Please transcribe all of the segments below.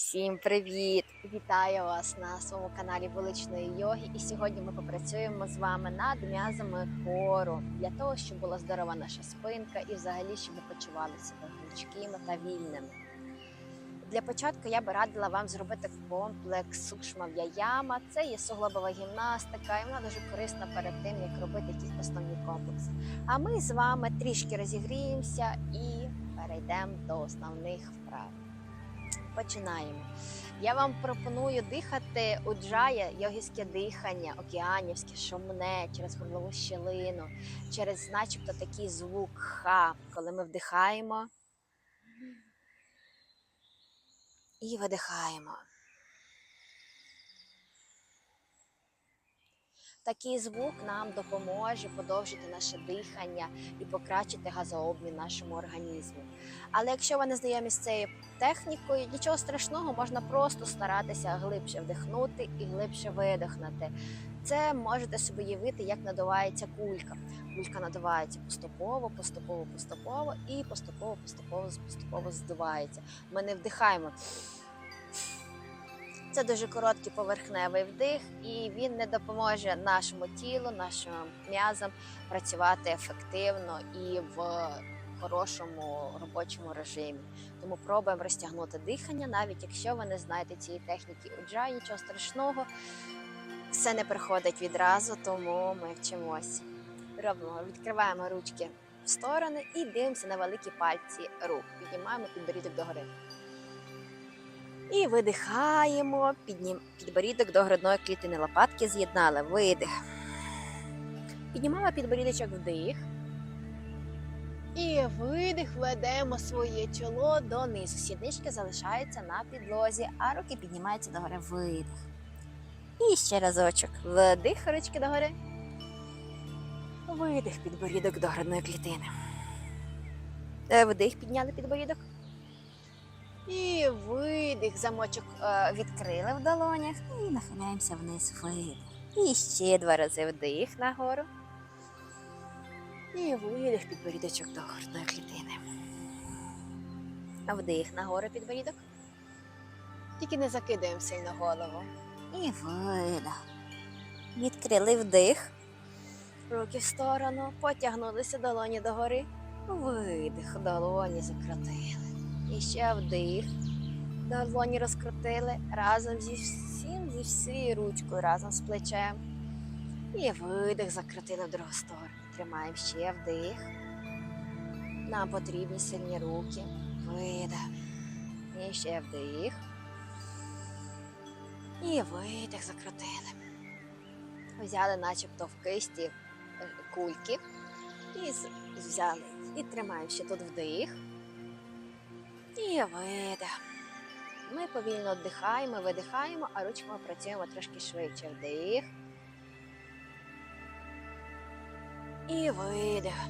Всім привіт! Вітаю вас на своєму каналі вуличної йоги. І сьогодні ми попрацюємо з вами над м'язами кору для того, щоб була здорова наша спинка і взагалі, щоб ви почували себе гнучкими та вільними. Для початку я би радила вам зробити комплекс сукшма в'яяма. Це є суглобова гімнастика, і вона дуже корисна перед тим, як робити якісь основні комплекси. А ми з вами трішки розігріємося і перейдемо до основних вправ. Починаємо. Я вам пропоную дихати уджая, йогівське дихання, океанівське, шумне, через горлову щелину, через начебто такий звук ха, коли ми вдихаємо і видихаємо. Такий звук нам допоможе подовжити наше дихання і покращити газообмін нашому організму. Але якщо ви не знайомі з цією технікою, нічого страшного, можна просто старатися глибше вдихнути і глибше видихнути. Це можете собі уявити, як надувається кулька. Кулька надувається поступово, поступово, поступово і поступово, поступово, поступово здувається. Ми не вдихаємо. Це дуже короткий поверхневий вдих, і він не допоможе нашому тілу, нашим м'язам працювати ефективно і в хорошому робочому режимі. Тому пробуємо розтягнути дихання, навіть якщо ви не знаєте цієї техніки уджай, нічого страшного. Все не приходить відразу, тому ми вчимося. Робимо, відкриваємо ручки в сторони і дивимося на великі пальці рук. Піднімаємо підборідок догори. І видихаємо, піднім... підборідок до грудної клітини лопатки з'єднали. Видих. Піднімаємо підборідочок вдих. І видих ведемо своє чоло донизу. Сіднички залишаються на підлозі, а руки піднімаються догори. Видих. І ще разочок. Вдих, ручки догори. Видих підборідок до грудної клітини. Е, Вдих, підняли підборідок. І видих, замочок е, відкрили в долонях і нахиляємося вниз. Видих. І ще два рази вдих нагору. І видих підборідочок до грудної клітини. Вдих нагору підборідок. Тільки не закидаємо сильно голову. І видих. Відкрили вдих. Руки в сторону. Потягнулися долоні догори. Видих, долоні закрутили. І ще вдих. Долоні розкрутили разом зі всім, зі всією ручкою, разом з плечем. І видих закрутили в другу сторону. Тримаємо ще вдих. Нам потрібні сильні руки. Видих. І ще вдих. І видих закрутили. Взяли начебто в кисті е, кульки. І взяли. І тримаємо ще тут вдих. Видих. Ми повільно вдихаємо, видихаємо, а ручками працюємо трошки швидше. Вдих. І видих.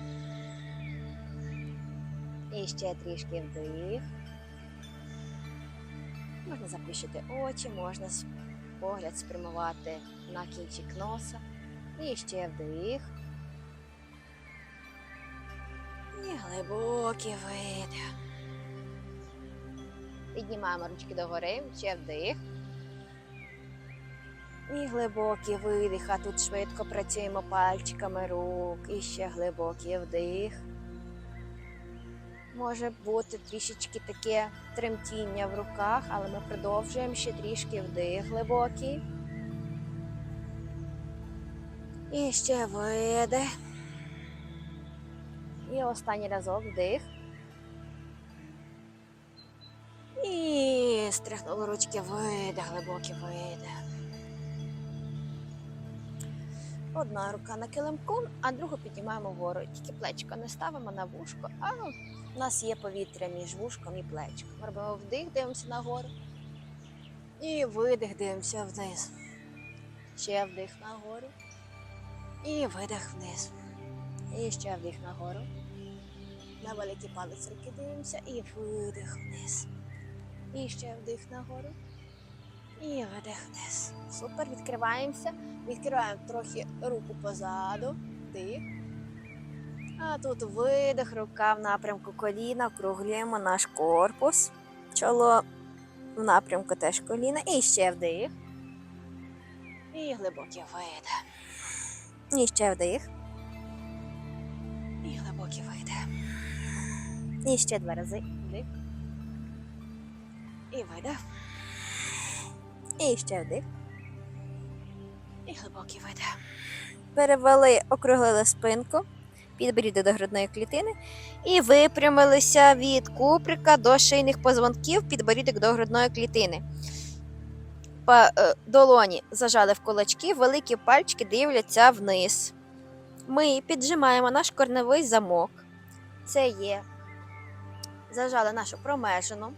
І ще трішки вдих. Можна заплющити очі, можна погляд спрямувати на кінчик носа. І ще вдих. І глибокий видих. Піднімаємо ручки догори, ще вдих. І глибокий видих, а тут швидко працюємо пальчиками рук. І ще глибокий вдих. Може бути трішечки таке тремтіння в руках, але ми продовжуємо ще трішки вдих глибокий. І ще видих. І останній разок вдих. І стряхнули ручки, видих, глибокий видих. Одна рука на килимку, а другу піднімаємо вгору. Тільки плечко не ставимо на вушко, а у нас є повітря між вушком і плечком. Робимо вдих, дивимося нагору. І видих, дивимося вниз. Ще вдих нагору. І видих вниз. І ще вдих нагору. На великий палець руки дивимося і видих вниз. І ще вдих нагору. І видих вниз. Супер, відкриваємося. Відкриваємо трохи руку позаду. Вдих. А тут видих, рука в напрямку коліна, округлюємо наш корпус. Чоло в напрямку теж коліна. І ще вдих. І глибокий видих. І ще вдих. І глибокий видих. І ще два рази. Вдих. І видих. І ще вдих. І глибокий видих. Перевели, округлили спинку, підборідок до грудної клітини і випрямилися від куприка до шийних позвонків, підборідок до грудної клітини. Е, Долоні зажали в кулачки, великі пальчики дивляться вниз. Ми піджимаємо наш корневий замок. Це є. Зажали нашу промежину.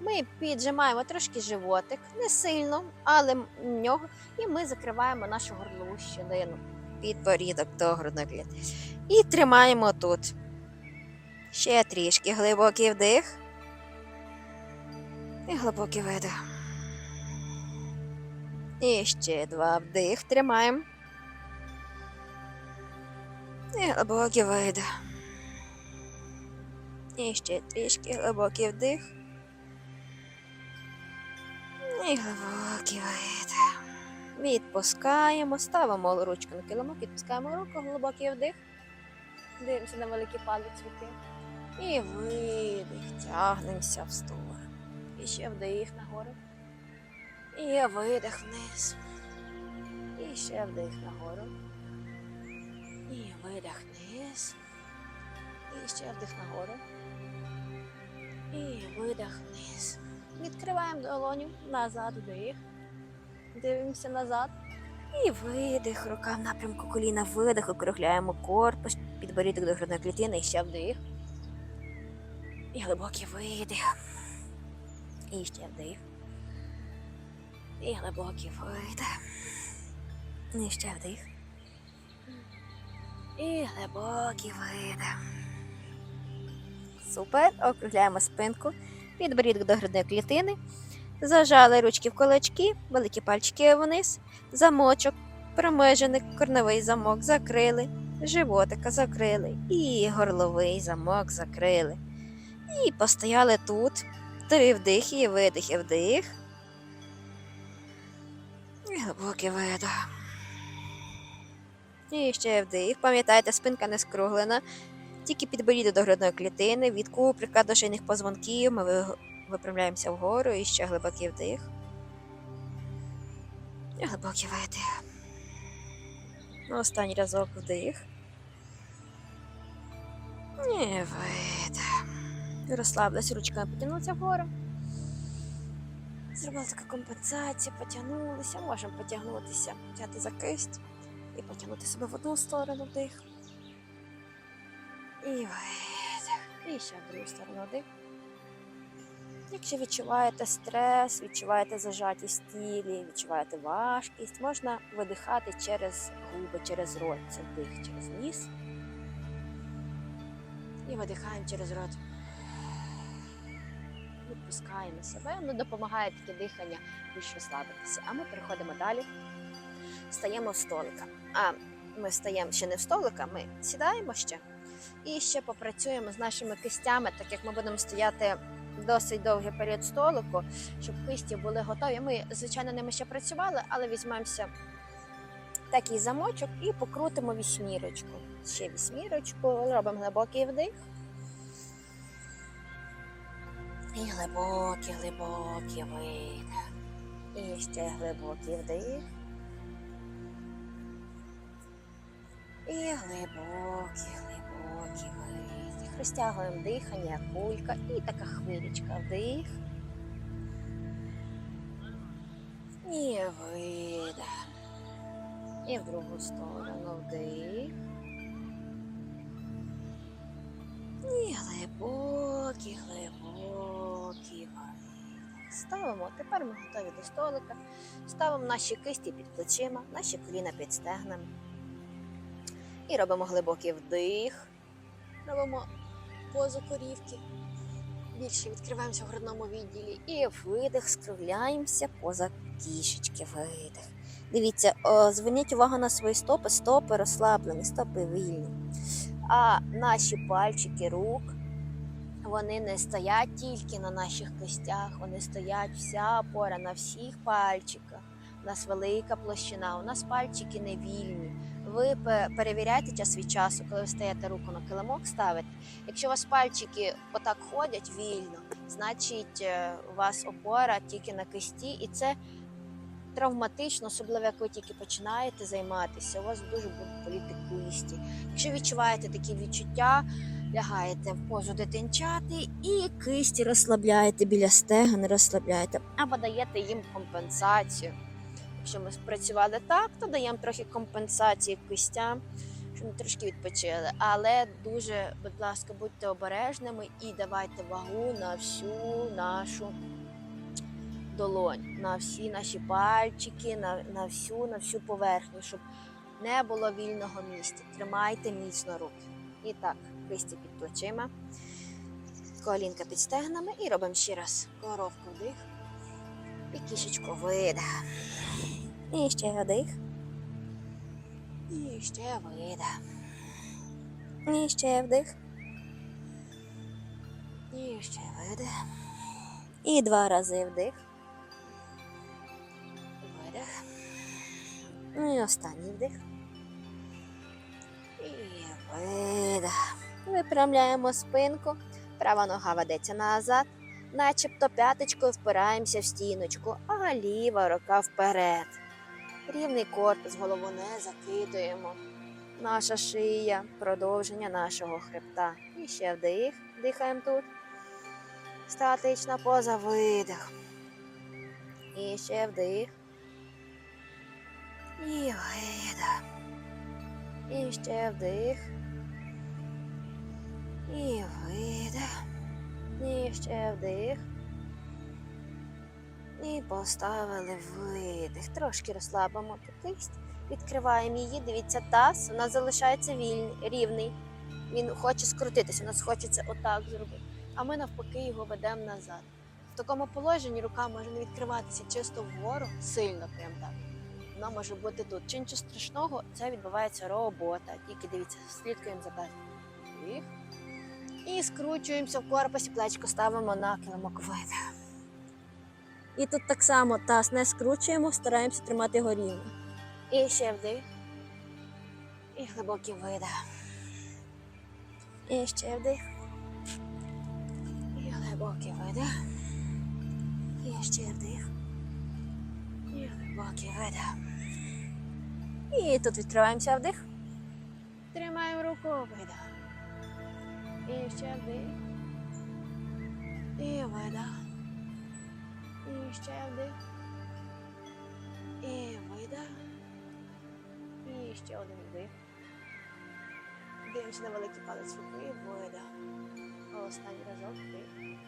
Ми піджимаємо трошки животик, не сильно, але нього, і ми закриваємо нашу горлову щілину. Підборідок до грудної. І тримаємо тут. Ще трішки глибокий вдих. І глибокий видих. І ще два вдих. Тримаємо. І глибокий видих. І ще трішки глибокий вдих. І глибокий видих. Відпускаємо, ставимо ручку на килимок, відпускаємо руку, глибокий вдих. Дивимося на великий палець руки. І видих, тягнемося в сторону. І ще вдих нагору. І видих вниз. І ще вдих нагору. І видих вниз. І ще вдих нагору. І видих вниз. Відкриваємо долоню назад вдих. Дивимося назад. І видих, рука в напрямку коліна, видих, округляємо корпус, підборідок до грудної клітини, і ще вдих. І глибокий видих. І ще вдих. І глибокий видих. І ще вдих. І глибокий видих. Супер. Округляємо спинку. Підборідок до грудної клітини. Зажали ручки в кулачки, великі пальчики вниз, замочок, промежений корневий замок закрили, животика закрили, і горловий замок закрили. І постояли тут. Три вдихи і видихи вдих. І глибокий видих. І ще вдих. Пам'ятайте, спинка не скруглена. Тільки підборідок до грудної клітини, від куприка до шийних позвонків. Ми ви- випрямляємося вгору і ще глибокий вдих. І глибокий видих. Останній разок вдих. І видих. Розслабилися, ручками потягнуться вгору. Зробила така компенсація, потягнулися, можемо потягнутися, взяти за кисть і потягнути себе в одну сторону вдих. І видих. І ще в другу сторону вдих. Якщо відчуваєте стрес, відчуваєте зажатість тілі, відчуваєте важкість, можна видихати через губи, через рот. Це вдих через ніс. І видихаємо через рот. Відпускаємо себе, ну допомагає таке дихання більш розслабитися. А ми переходимо далі. Стаємо в столика. А ми стаємо ще не в столика, ми сідаємо ще і ще попрацюємо з нашими кистями, так як ми будемо стояти досить довгий період столику, щоб кисті були готові. Ми, звичайно, ними ще працювали, але візьмемося такий замочок і покрутимо вісьмірочку. Ще вісьмірочку, робимо глибокий вдих. І глибокий, глибокий видих. І ще глибокий вдих. І глибокий. Розтягуємо дихання, кулька і така хвилечка. Вдих. І видих. І в другу сторону вдих. І глибокий, глибокий видих. Ставимо. Тепер ми готові до столика. Ставимо наші кисті під плечима, наші коліна під стегнами. І робимо глибокий вдих. Робимо позу корівки. Більше відкриваємося в грудному відділі. І видих, скругляємося поза кішечки. Видих. Дивіться, о, зверніть увагу на свої стопи, стопи розслаблені, стопи вільні. А наші пальчики рук Вони не стоять тільки на наших костях, вони стоять вся опора на всіх пальчиках. У нас велика площина, у нас пальчики не вільні. Ви пе- перевіряйте час від часу, коли ви стаєте руку на килимок ставите. Якщо у вас пальчики отак ходять вільно, значить е, у вас опора тільки на кисті, і це травматично, особливо як ви тільки починаєте займатися. У вас дуже будуть боліти кисті. Якщо відчуваєте такі відчуття, лягаєте в позу дитинчати і кисті розслабляєте біля стегон, розслабляєте, або даєте їм компенсацію. Якщо ми спрацювали так, то даємо трохи компенсації кистям, щоб вони трошки відпочили. Але дуже, будь ласка, будьте обережними і давайте вагу на всю нашу долонь, на всі наші пальчики, на, на всю, на всю поверхню, щоб не було вільного місця. Тримайте міцно руки. І так, кисті під плечима, колінка під стегнами і робимо ще раз коровку вдих і кішечку видих. І ще вдих. І ще видих. І ще вдих. І ще видих. І два рази вдих. Видих. І останній вдих. І видих. Випрямляємо спинку. Права нога ведеться назад. Начебто п'яточкою впираємося в стіночку, а ліва рука вперед. Рівний корпус, голову не закидуємо. Наша шия, продовження нашого хребта. І ще вдих. Дихаємо тут. Статична поза, видих. І ще вдих. І видих. І ще вдих. І видих. І ще вдих. І поставили видих. Трошки розслабимо кисть. Відкриваємо її. Дивіться, таз. Нас залишається вільний, рівний. Він хоче скрутитися, у нас хочеться отак зробити. А ми навпаки його ведемо назад. В такому положенні рука може не відкриватися чисто вгору, сильно прям так. Вона може бути тут. Чи нічого страшного, це відбувається робота. Тільки дивіться, слідкуємо за. Вдих. І скручуємося в корпусі, плечко ставимо на килимок видих. І тут так само таз не скручуємо, стараємося тримати його рівно. І ще вдих. І глибокий видих. І ще вдих. І глибокий видих. І ще вдих. І глибокий видих. І тут відкриваємося вдих. Тримаємо руку видих. І ще вдих. І видих. І ще вдих. І видих. І ще один вдих. Дивимося на великий палець руки. Видих. Останній разок вдих.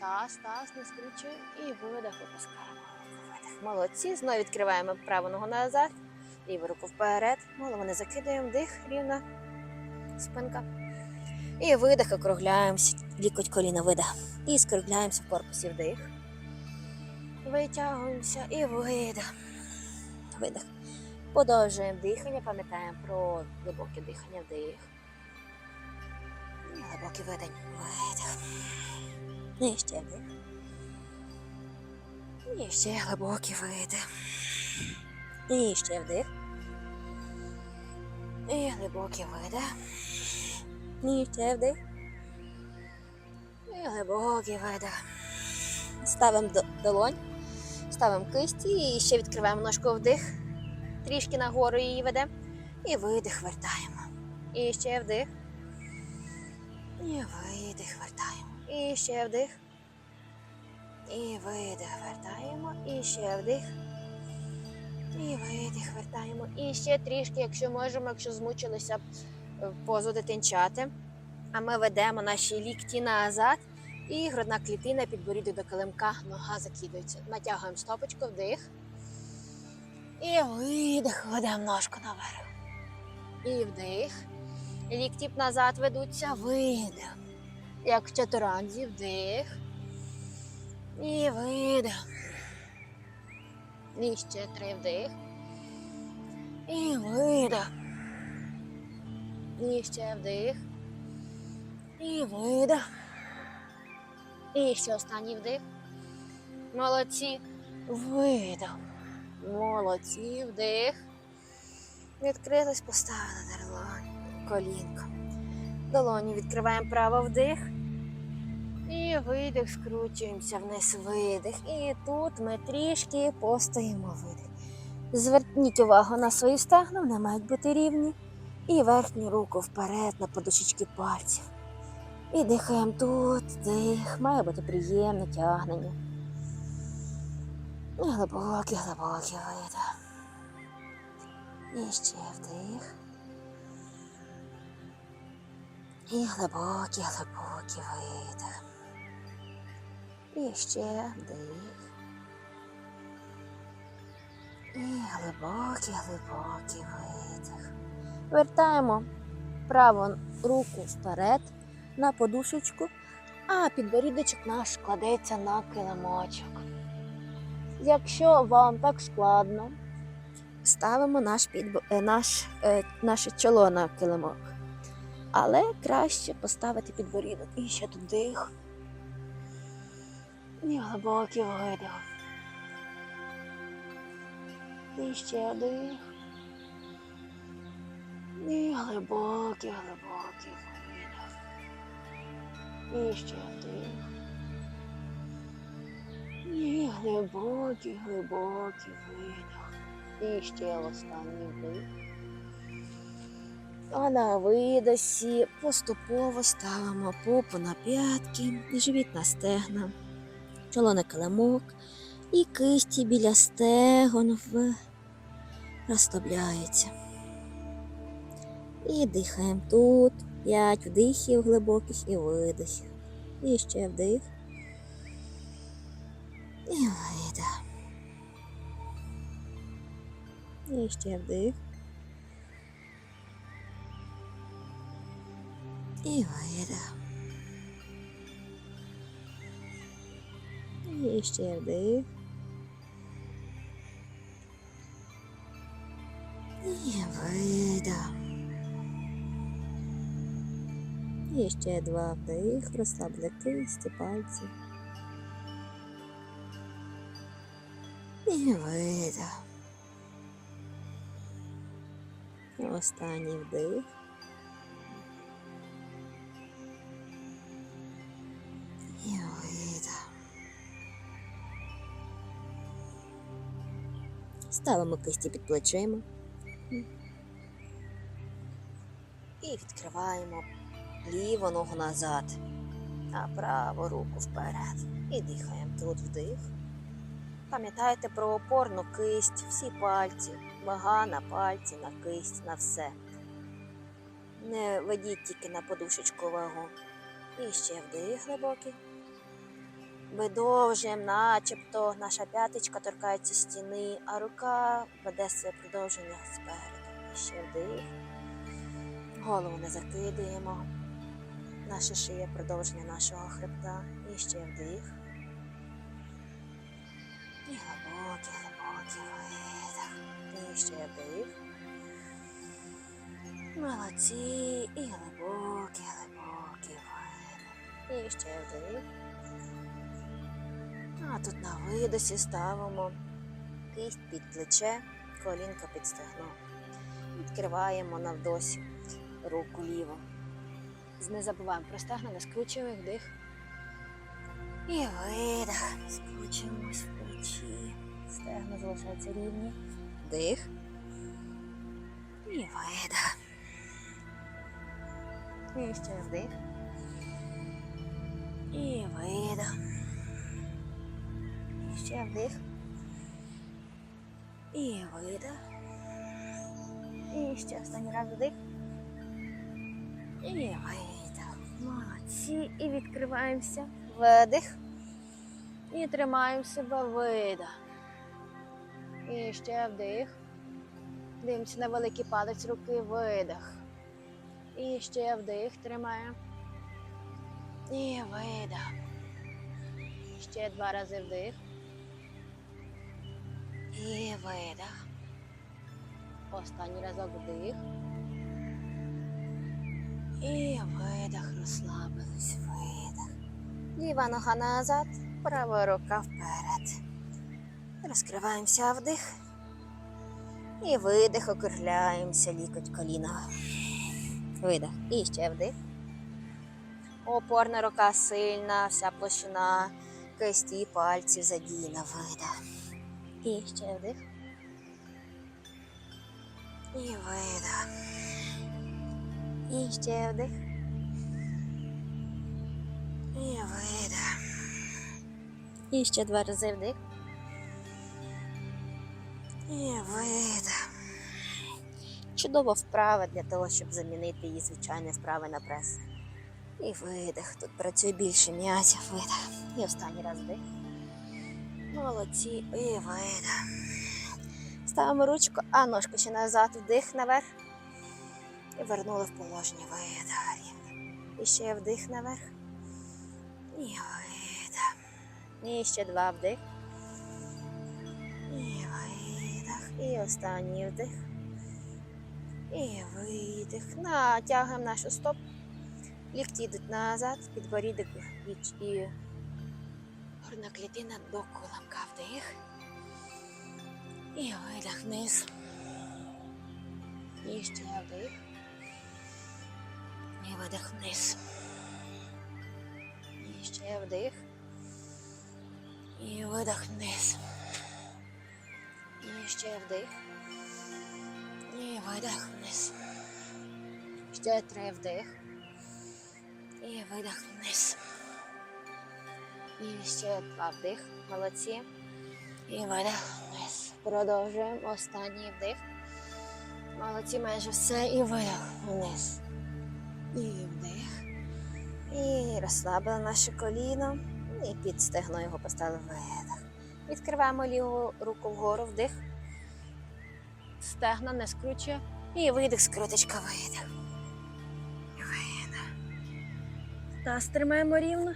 Таз, таз, не скручує. І видих, випускаємо. Молодці. Знову відкриваємо праву ногу назад. Ліву руку вперед. Голову не закидаємо. Вдих, рівна. Спинка. І видих, округляємося. Лікоть коліна видих. І скругляємося в корпусі вдих. Витягуємося і видих. Видих. Подовжуємо дихання, пам'ятаємо про глибоке дихання, вдих. І глибокий видень. Видих. І ще вдих. І ще глибокий видих. І ще вдих. І глибокий видих. І ще вдих. І глибокий видих. Ставимо долонь, ставимо кисті і ще відкриваємо ножку вдих. Трішки нагору її ведемо. І видих вертаємо. І ще вдих. І видих вертаємо. І ще вдих. І видих вертаємо. І ще вдих. І видих вертаємо. І ще трішки, якщо можемо, якщо змучилися позу дитинчати. А ми ведемо наші лікті назад. І грудна клітина підборідок до килимка, нога закидується. Натягуємо стопочку, вдих. І видих, ведемо ножку наверх. І вдих. Лікті назад ведуться, видих. Як в чатуранзі, вдих. І видих. І ще три вдих. І видих. І ще вдих. І видих. І ще останній вдих. Молодці. Видих. Молодці, вдих. Відкрились, поставили долоні. Колінко. Долоні відкриваємо право вдих. І видих, скручуємося вниз, видих. І тут ми трішки постоїмо видих. Зверніть увагу на свої стегна, вони мають бути рівні. І верхню руку вперед на подушечки пальців. І дихаємо тут, дих. Має бути приємне тягнення. І глибокий, глибокий видих. І ще вдих. І глибокий, глибокий видих. І ще вдих. І глибокий, глибокий видих. Вертаємо праву руку вперед на подушечку, а підборідочок наш кладеться на килимочок. Якщо вам так складно, ставимо наш підбо... е, наш, е, наше чоло на килимок. Але краще поставити підборідок. І ще тут дих. І глибокий видих. І ще дих. І глибокий, глибокий видих. І ще вдих. І глибокий, глибокий видих. І ще останній вдих. А на видосі поступово ставимо попу на п'ятки, живіт на стегна, чоло на килимок і кисті біля стегон в... І дихаємо тут. П'ять вдихів глибоких і видихів. І ще вдих. І видих. І ще вдих. І видих. І ще вдих. Ще два вдих, розслабили кисті, пальці. І видих. Останній вдих. Ставимо кисті під плечима. І відкриваємо ліву ногу назад, а праву руку вперед. І дихаємо тут вдих. Пам'ятайте про опорну кисть, всі пальці, вага на пальці, на кисть, на все. Не ведіть тільки на подушечку вагу. І ще вдих глибокий. Видовжуємо, начебто наша п'яточка торкається стіни, а рука веде своє продовження спереду. І ще вдих. Голову не закидуємо. Наша шия продовження нашого хребта. І ще вдих. І глибокий, глибокий видих. І ще вдих. Молодці. І глибокий, глибокий видих. І ще вдих. А тут на видосі ставимо кисть під плече, колінка під стегно. Відкриваємо навдосі руку ліву. Не забуваємо про стегна, скручуємо вдих. І видих. Скручуємось в плечі. Стегна залишаються рівні. Вдих. І видих. І ще вдих. І видих. І ще вдих. І видих. І ще останній раз вдих. І видих. Молодці. І відкриваємося. Видих. І тримаємо себе видих. І ще вдих. Дивимося на великий палець руки, видих. І ще вдих, тримаємо. І видих. Ще два рази вдих. І видих. Останній разок вдих. І видих, розслабились, видих. Ліва нога назад, права рука вперед. Розкриваємося вдих. І видих, округляємося, лікоть коліна. Видих. І ще вдих. Опорна рука сильна, вся площина кисті пальців задіяна. Видих. І ще вдих. І видих. І ще вдих. І видих. І ще два рази вдих. І видих. Чудова вправа для того, щоб замінити її звичайне вправи на прес. І видих. Тут працює більше м'язів. Видих. І останній раз вдих. Молодці. І видих. Ставимо ручку, а ножку ще назад, вдих наверх. І вернули в положення. Видих. І ще вдих наверх. І видих. І ще два вдих. І видих. І останній вдих. І видих. Натягуємо нашу стоп. Лікті йдуть назад, підборідок і, горна клітина до кулака вдих. І видих вниз. І ще вдих. І видих вниз. І ще вдих. І видих вниз. І ще вдих. І видих вниз. Ще три вдих. І видих вниз. І ще два вдих. Молодці. І видих вниз. Продовжуємо. Останній вдих. Молодці, майже все. І видих вниз. І вдих. І розслабили наше коліно. І під стегно його поставили видих. Відкриваємо ліву руку вгору, вдих. Стегна не скручує. І видих, скруточка, видих. Видих. Таз тримаємо рівно.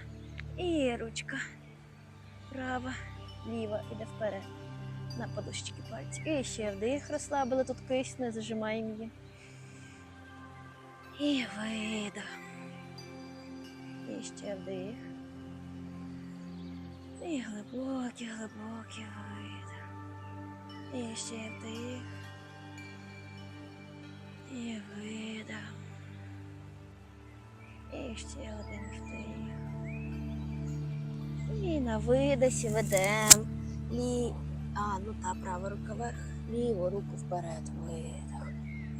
І ручка. Права, ліва іде вперед. На подушечки пальців. І ще вдих, розслабили тут кисть, не зажимаємо її. І видих. І ще вдих. І глибокий, глибокий видих. І ще вдих. І видих. І ще один вдих. І на видосі ведемо. Лі... А, ну та права рука вверх, ліву руку вперед. Видих.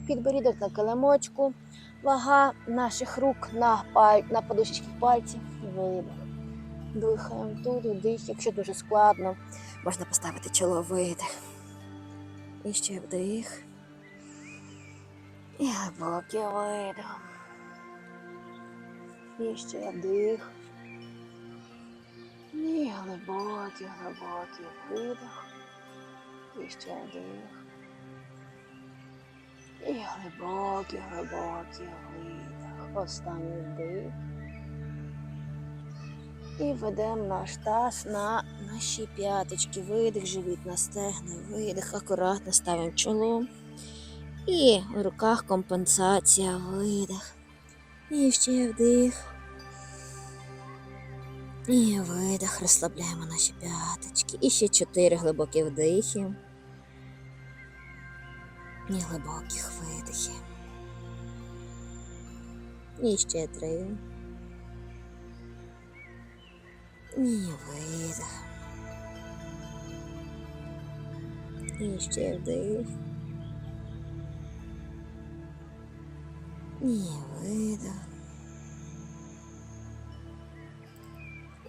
Підборідок на килимочку. Вага наших рук на, паль... на подушечки пальців. Видих. Дихаємо тут, вдих. Якщо дуже складно, можна поставити чоло видих. І ще вдих. І глибокий видих. І ще вдих. І глибокий, глибокий видих. І ще вдих. І глибокий, глибокий видих. Останній вдих. І ведемо наш таз на наші п'яточки. Видих, живіт на стегна, видих, акуратно ставимо чоло. І в руках компенсація, видих. І ще вдих. І видих, розслабляємо наші п'яточки. І ще чотири глибокі вдихи. І глибоких видихи. І ще три. І видих. І ще вдих. І видих.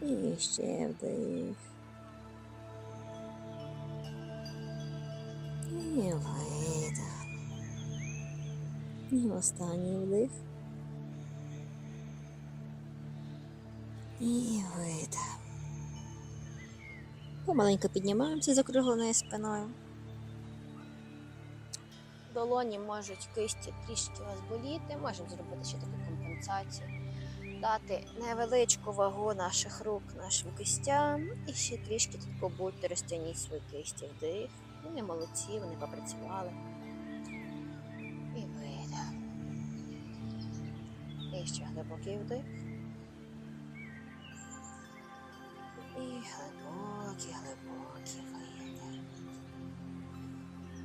І ще вдих. Останній вдих. І видих. Помаленько піднімаємося з округленою спиною. Долоні можуть кисті трішки вас боліти, можемо зробити ще таку компенсацію. Дати невеличку вагу наших рук нашим кистям і ще трішки тут побудьте, розтягніть свої кисті вдих. Вони молодці, вони попрацювали. Ще глибокий вдих. І глибокий, глибокий видих.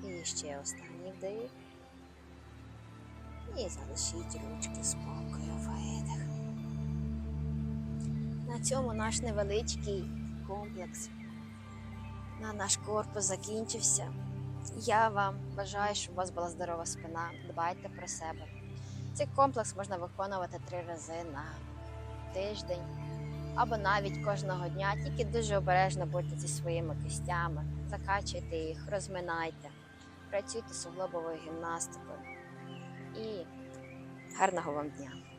І ще останній вдих. І залишіть ручки спокою, видих. На цьому наш невеличкий комплекс на наш корпус закінчився. Я вам бажаю, щоб у вас була здорова спина. Дбайте про себе. Цей комплекс можна виконувати три рази на тиждень або навіть кожного дня. Тільки дуже обережно будьте зі своїми кістями, закачуйте їх, розминайте, працюйте суглобовою гімнастикою і гарного вам дня!